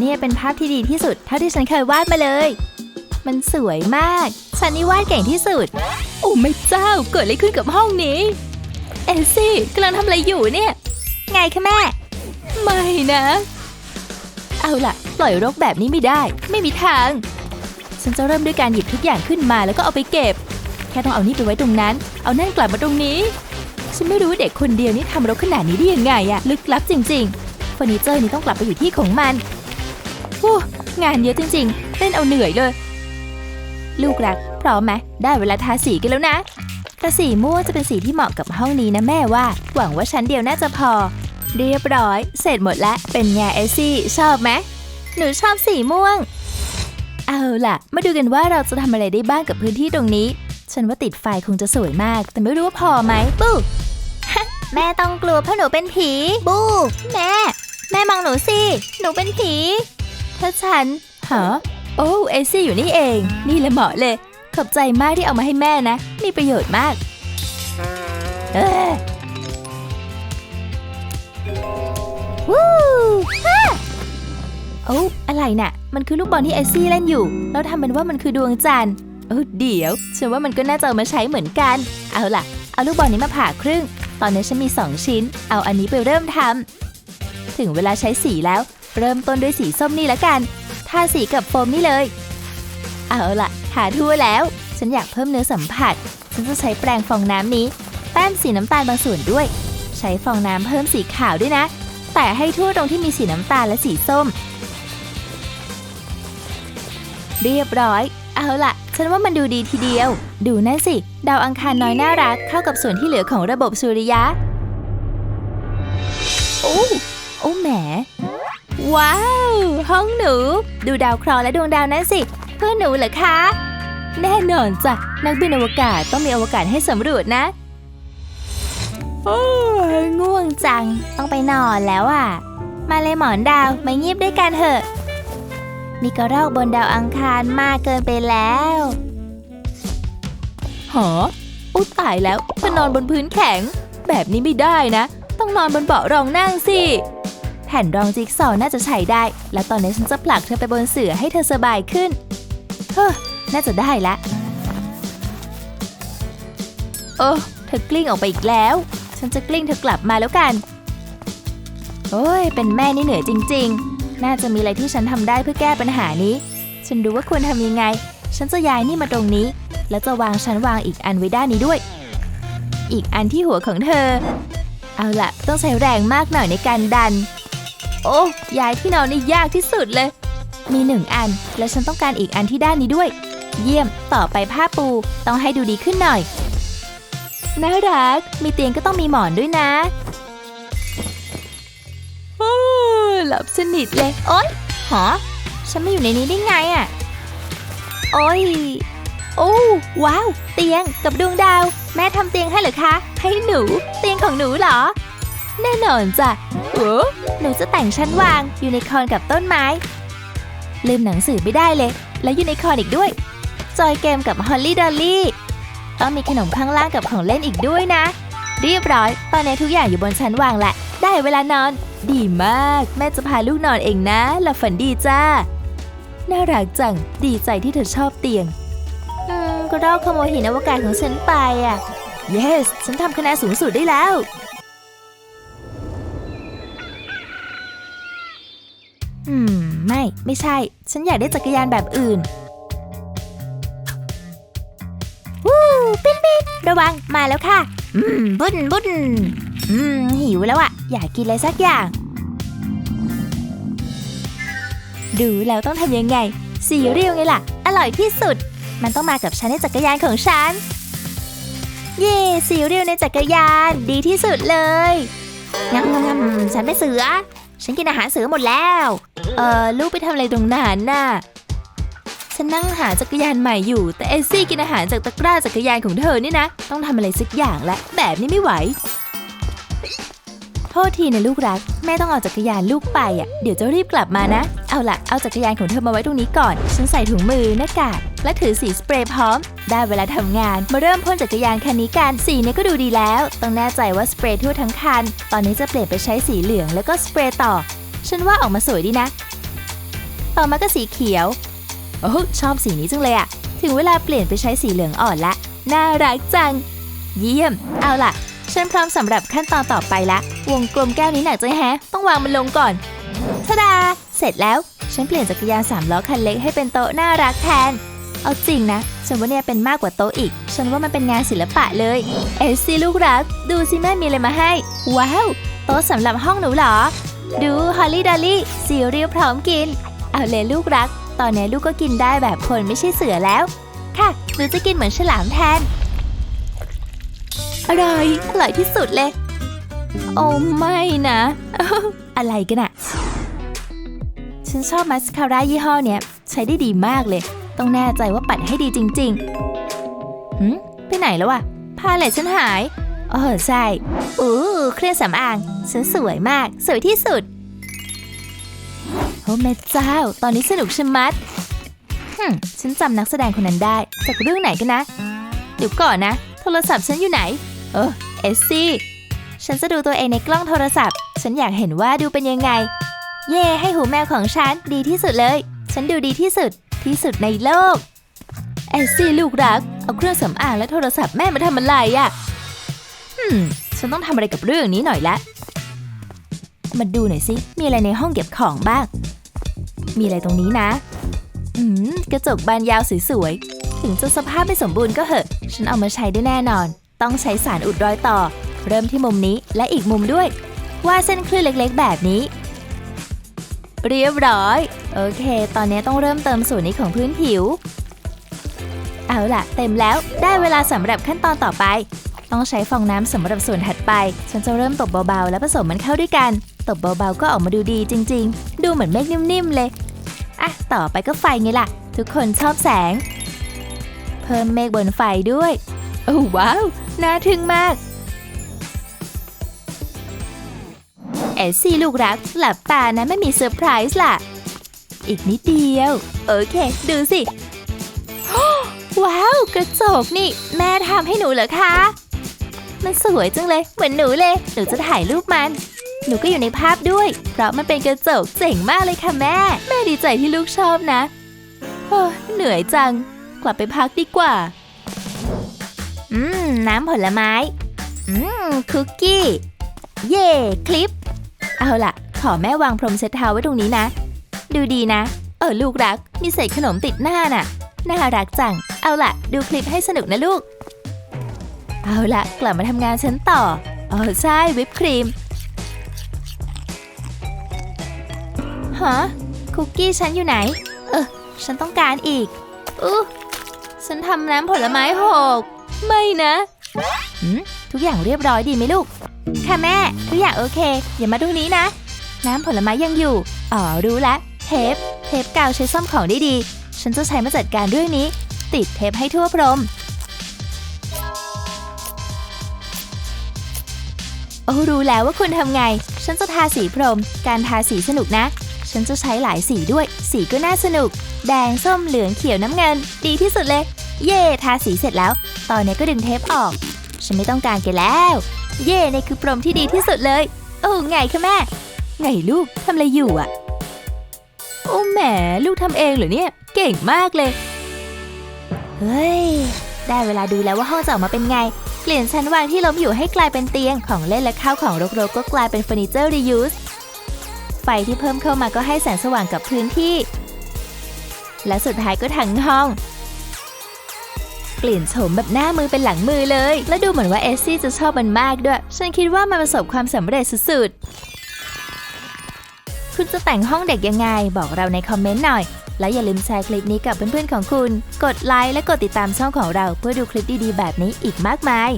เนี่ยเป็นภาพที่ดีที่สุดเท่าที่ฉันเคยวาดมาเลย มันสวยมาก ฉันนี่วาดเก่งที่สุด โอ้ไม่เจ้า เกิดอะไรขึ้นกับห้องนี้ เอลซี่กำลังทำอะไรอยู่เนี่ย ไงคะแม่ ไม่นะ เอาล่ะ ปล่อยรกแบบนี้ไม่ได้ ไม่มีทาง ฉันจะเริ่มด้วยการหยิบทุกอย่างขึ้นมาแล้วก็เอาไปเก็บ แค่ต้องเอานี่ไปไว้ตรงนั้น เอานั่นกลับมาตรงนี้ ฉันไม่รู้เด็กคนเดียวนี่ทำรกขนาดนี้ได้ยังไงอะลึกลับจริง ๆเฟอร์นิเจอร์นี่ต้องกลับไปอยู่ที่ของมัน โอ้งานเยอะจริงๆเล่นเอาเหนื่อยเลย ลูกรัก พร้อมไหมได้เวลาทาสีกันแล้วนะกระสีม่วงจะเป็นสีที่เหมาะกับห้องนี้นะแม่ว่า หวังว่าชั้นเดียวน่าจะพอ เรียบร้อย เสร็จหมดแล้ว เป็นไงเอซี่ ชอบไหมหนูชอบสีม่วง เอาล่ะ มาดูกันว่าเราจะทำอะไรได้บ้างกับพื้นที่ตรงนี้ ฉันว่าติดไฟคงจะสวยมาก แต่ไม่รู้ว่าพอไหมบูฮะแม่ต้องกลัวเพราะหนูเป็นผี บูแม่ แม่มองหนูสิ หนูเป็นผี ถ้าฉันฮะโอ้เอซี่อยู่นี่เอง นี่แหละเหมาะเลย ขอบใจมากที่เอามาให้แม่นะ มีประโยชน์มาก เออวู้ฮ่าโอ้อะไรน่ะ มันคือลูกบอลที่เอซี่เล่นอยู่ แล้วทำเป็นว่ามันคือดวงจันทร์เออเดี๋ยวฉันว่ามันก็น่าจะเอามาใช้เหมือนกัน เอาล่ะ เอาลูกบอลนี้มาผ่าครึ่ง ตอนนี้ฉันมี 2 ชิ้น เอาอันนี้ไปเริ่มทำถึงเวลาใช้สีแล้ว เริ่มต้นด้วยสีส้มนี่ละกัน ทาสีกับโฟมนี่เลย เอาล่ะทาทั่วแล้ว ฉันอยากเพิ่มเนื้อสัมผัส ฉันจะใช้แปรงฟองน้ำนี้ แต้มสีน้ำตาลบางส่วนด้วย ใช้ฟองน้ำเพิ่มสีขาวด้วยนะ แต่ให้ทั่วตรงที่มีสีน้ำตาลและสีส้ม เรียบร้อย เอาล่ะฉันว่ามันดูดีทีเดียว ดูนั่นสิ ดาวอังคารน้อยน่ารักเข้ากับส่วนที่เหลือของระบบสุริยะ โอ้ โอ้แหม ว้าว ห้องหนู ดูดาวเคราะห์และดวงดาวนั้นสิ เพื่อนหนูเหรอคะ แน่นอนจ้ะ นักบินอวกาศต้องมีอวกาศให้สำรวจนะโอ้ยง่วงจัง ต้องไปนอนแล้วอะ มาเลยหมอนดาวมางีบด้วยกันเถอะ มีกระรอกบนดาวอังคารมากเกินไปแล้วหออุ๊ตายแล้วจะนอนบนพื้นแข็ง แบบนี้ไม่ได้นะ ต้องนอนบนเบาะรองนั่งสิ แผ่นรองจิ๊กซอว์น่าจะใช้ได้ และตอนนี้ฉันจะผลักเธอไปบนเสื่อให้เธอสบายขึ้น เฮ้อ น่าจะได้ละ โอ้เธอกลิ้งออกไปอีกแล้ว ฉันจะกลิ้งเธอกลับมาแล้วกัน โอ้ย เป็นแม่นี่เหนื่อยจริง ๆ น่าจะมีอะไรที่ฉันทำได้เพื่อแก้ปัญหานี้ ฉันรู้ว่าควรทำยังไง ฉันจะย้ายนี่มาตรงนี้ แล้วจะวางชั้นวางอีกอันไว้ด้านนี้ด้วย อีกอันที่หัวของเธอ เอาล่ะต้องใช้แรงมากหน่อยในการดัน โอ้ย้ายที่นอนนี่ยากที่สุดเลย มีหนึ่งอัน และฉันต้องการอีกอันที่ด้านนี้ด้วย เยี่ยมต่อไปผ้าปูต้องให้ดูดีขึ้นหน่อยน่ารัก มีเตียงก็ต้องมีหมอนด้วยนะโอ้หลับสนิทเลยโอ๊ยหอฉันไม่อยู่ในนี้ได้ไงอะ่ะโอ้ยโอ้ว้าว เตียงกับดวงดาว แม่ทำเตียงให้เหรอคะ ให้หนู เตียงของหนูเหรอ แน่นอนจ้ะ โหนูจะแต่งชั้นวางยูนิคอร์นกับต้นไม้ ลืมหนังสือไม่ได้เลย และยูนิคอร์นอีกด้วย จอยเกมกับฮอลลี่ดอลลี่ต้องมีขนมข้างล่างกับของเล่นอีกด้วยนะ เรียบร้อย ตอนนี้ทุกอย่างอยู่บนชั้นวางแหละ ได้เวลานอน ดีมาก แม่จะพาลูกนอนเองนะหลับฝันดีจ้า น่ารักจัง ดีใจที่เธอชอบเตียง อืมก็รอขโมยหินอวกาศของฉันไปอะ yes ฉันทำคะแนนสูงสุดได้แล้ว อืม ไม่ ไม่ใช่ ฉันอยากได้จักรยานแบบอื่น วู้ปิ้นปิ้นระวัง มาแล้วค่ะ อืม บุญบุญอืม หิวแล้วอะอยากกินอะไรสักอย่าง ดูแล้วต้องทำยังไง สีเรียวไงล่ะ อร่อยที่สุด มันต้องมากับฉันในจักรยานของฉัน เย่สีเรียวในจักรยาน ดีที่สุดเลยงำงำงำฉันไม่เสือ ฉันกินอาหารเสือหมดแล้ว เออลูกไปทำอะไรตรงนั้นน่ะ ฉันนั่งหาจักรยานใหม่อยู่ แต่เอซี่กินอาหารจากตะกร้าจักรยานของเธอนี่นะ ต้องทำอะไรสักอย่างและแบบนี้ไม่ไหว โทษทีนะลูกรัก แม่ต้องเอาจักรยานลูกไปอะ เดี๋ยวจะรีบกลับมานะ เอาล่ะเอาจักรยานของเธอมาไว้ตรงนี้ก่อน ฉันใส่ถุงมือหน้ากากและถือสีสเปรย์พร้อม ได้เวลาทำงาน มาเริ่มพ่นจักรยานคันนี้กันสีเนี่ยก็ดูดีแล้ว ต้องแน่ใจว่าสเปรย์ทั่วทั้งคัน ตอนนี้จะเปลี่ยนไปใช้สีเหลืองแล้วก็สเปรย์ต่อ ฉันว่าออกมาสวยดีนะ ต่อมาก็สีเขียว โอ้ชอบสีนี้จังเลยอะถึงเวลาเปลี่ยนไปใช้สีเหลืองอ่อนละ น่ารักจัง เยี่ยม เอาล่ะ ฉันพร้อมสำหรับขั้นตอนต่อไปละ วงกลมแก้วนี้หนักจังแฮะ ต้องวางมันลงก่อนทดา เสร็จแล้ว ฉันเปลี่ยนจักรยานสามล้อคันเล็กให้เป็นโต๊ะน่ารักแทน เอาจริงนะ ฉันว่าเนี่ยเป็นมากกว่าโต๊ะอีก ฉันว่ามันเป็นงานศิลปะเลย เอซซี่ลูกรัก ดูสิแม่มีอะไรมาให้ ว้าว โต๊ะสำหรับห้องหนูหรอ ดูฮอลลี่ดอลลี่ซีเรียลพร้อมกิน เอาเลยลูกรัก ตอนนี้ลูกก็กินได้แบบคนไม่ใช่เสือแล้ว ค่ะหนูจะกินเหมือนฉลามแทน อร่อยอร่อยที่สุดเลย โอ้ไม่นะ อะไรกันอะฉันชอบมัสคาร่ายี่ห้อเนี้ย ใช้ได้ดีมากเลย ต้องแน่ใจว่าปัดให้ดีจริงๆหืมไปไหนแล้วอะพาเลตฉันหายอ๋อใช่อู้เครื่องสำอางฉันสวยมาก สวยที่สุดโอ้แม่เจ้า ตอนนี้สนุกชะมัดฮึฉันจำนักแสดงคนนั้นได้ จากเรื่องไหนกันนะ เดี๋ยวก่อนนะ โทรศัพท์ฉันอยู่ไหน เออเอสซี่ฉันจะดูตัวเองในกล้องโทรศัพท์ ฉันอยากเห็นว่าดูเป็นยังไง เย่ให้หูแมวของฉันดีที่สุดเลย ฉันดูดีที่สุดที่สุดในโลก เอสซี่ลูกรัก เอาเครื่องสำอางและโทรศัพท์แม่มาทำอะไรอะ่ะฮึมฉันต้องทำอะไรกับเรื่องนี้หน่อยละ มาดูหน่อยสิ มีอะไรในห้องเก็บของบ้าง มีอะไรตรงนี้นะ อืม กระจกบานยาวสวยๆ ถึงจะสภาพไม่สมบูรณ์ก็เหอะ ฉันเอามาใช้ได้แน่นอน ต้องใช้สารอุดรอยต่อ เริ่มที่มุมนี้และอีกมุมด้วย วาดเส้นคลื่นเล็กๆ แบบนี้ เรียบร้อย โอเค ตอนนี้ต้องเริ่มเติมส่วนนี้ของพื้นผิว เอาล่ะ เต็มแล้วได้เวลาสำหรับขั้นตอนต่อไป ต้องใช้ฟองน้ำสำหรับส่วนถัดไป ฉันจะเริ่มตบเบาๆ แล้วผสมมันเข้าด้วยกัน ตบเบาๆ ก็ออกมาดูดีจริง ๆ ดูเหมือนเมฆนิ่มๆ เลยอะต่อไปก็ไฟไงล่ะ ทุกคนชอบแสง เพิ่มเมฆบนไฟด้วย โอ้ว้าว น่าทึ่งมาก เอซซี่ลูกรักหลับตานะไม่มีเซอร์ไพรส์ล่ะ อีกนิดเดียว โอเค ดูสิ ว้าว กระจกนี่ แม่ทำให้หนูเหรอคะ มันสวยจังเลย เหมือนหนูเลย หนูจะถ่ายรูปมันหนูก็อยู่ในภาพด้วย เพราะมันเป็นกระจกเจ๋งมากเลยค่ะแม่ แม่ดีใจที่ลูกชอบนะ โอ้เหนื่อยจัง กลับไปพักดีกว่า อืม น้ำผลไม้ อืม คุกกี้ เย่คลิป เอาล่ะ ขอแม่วางพรมเช็ดเท้าไว้ตรงนี้นะ ดูดีนะ เออลูกรัก มีเศษขนมติดหน้าน่ะ น่ารักจัง เอาล่ะ ดูคลิปให้สนุกนะลูก เอาล่ะ กลับมาทำงานฉันต่ออ๋อใช่วิปครีม ฮะ คุกกี้ฉันอยู่ไหน เออ ฉันต้องการอีกอู้ฉันทำน้ำผลไม้หก ไม่นะหืมทุกอย่างเรียบร้อยดีไหมลูก ค่ะแม่ ทุกอย่างโอเค อย่ามาตรงนี้นะ น้ำผลไม้ยังอยู่ อ๋อ รู้ละ เทป เทปกาวใช้ซ่อมของได้ดี ฉันจะใช้มาจัดการเรื่องนี้ ติดเทปให้ทั่วพรม โอ้รู้แล้วว่าคุณทำไง ฉันจะทาสีพรม การทาสีสนุกนะ ฉันจะใช้หลายสีด้วย สีก็น่าสนุก แดง ส้ม เหลือง เขียว น้ำเงิน ดีที่สุดเลย เย่ ทาสีเสร็จแล้ว ตอนนี้ก็ดึงเทปออก ฉันไม่ต้องการแกแล้ว เย่นี่คือพรมที่ดีที่สุดเลย โอ้ไงคะแม่ ไงลูกทำอะไรอยู่อะโอ้แหมลูกทำเองเหรอเนี่ย เก่งมากเลย เฮ้ย ได้เวลาดูแล้วว่าห้องจะออกมาเป็นไง เปลี่ยนชั้นวางที่ล้มอยู่ให้กลายเป็นเตียงของเล่นและข้าวของรกๆก็กลายเป็นเฟอร์นิเจอร์ reuse ไฟที่เพิ่มเข้ามาก็ให้แสงสว่างกับพื้นที่ และสุดท้ายก็ทั้งห้อง เปลี่ยนโฉมแบบหน้ามือเป็นหลังมือเลย และดูเหมือนว่าเอสซี่จะชอบมันมากด้วย ฉันคิดว่ามันประสบความสำเร็จสุดๆ คุณจะแต่งห้องเด็กยังไง บอกเราในคอมเมนต์หน่อย แล้วอย่าลืมแชร์คลิปนี้กับเพื่อนๆของคุณ กดไลค์และกดติดตามช่องของเราเพื่อดูคลิปดีๆแบบนี้อีกมากมาย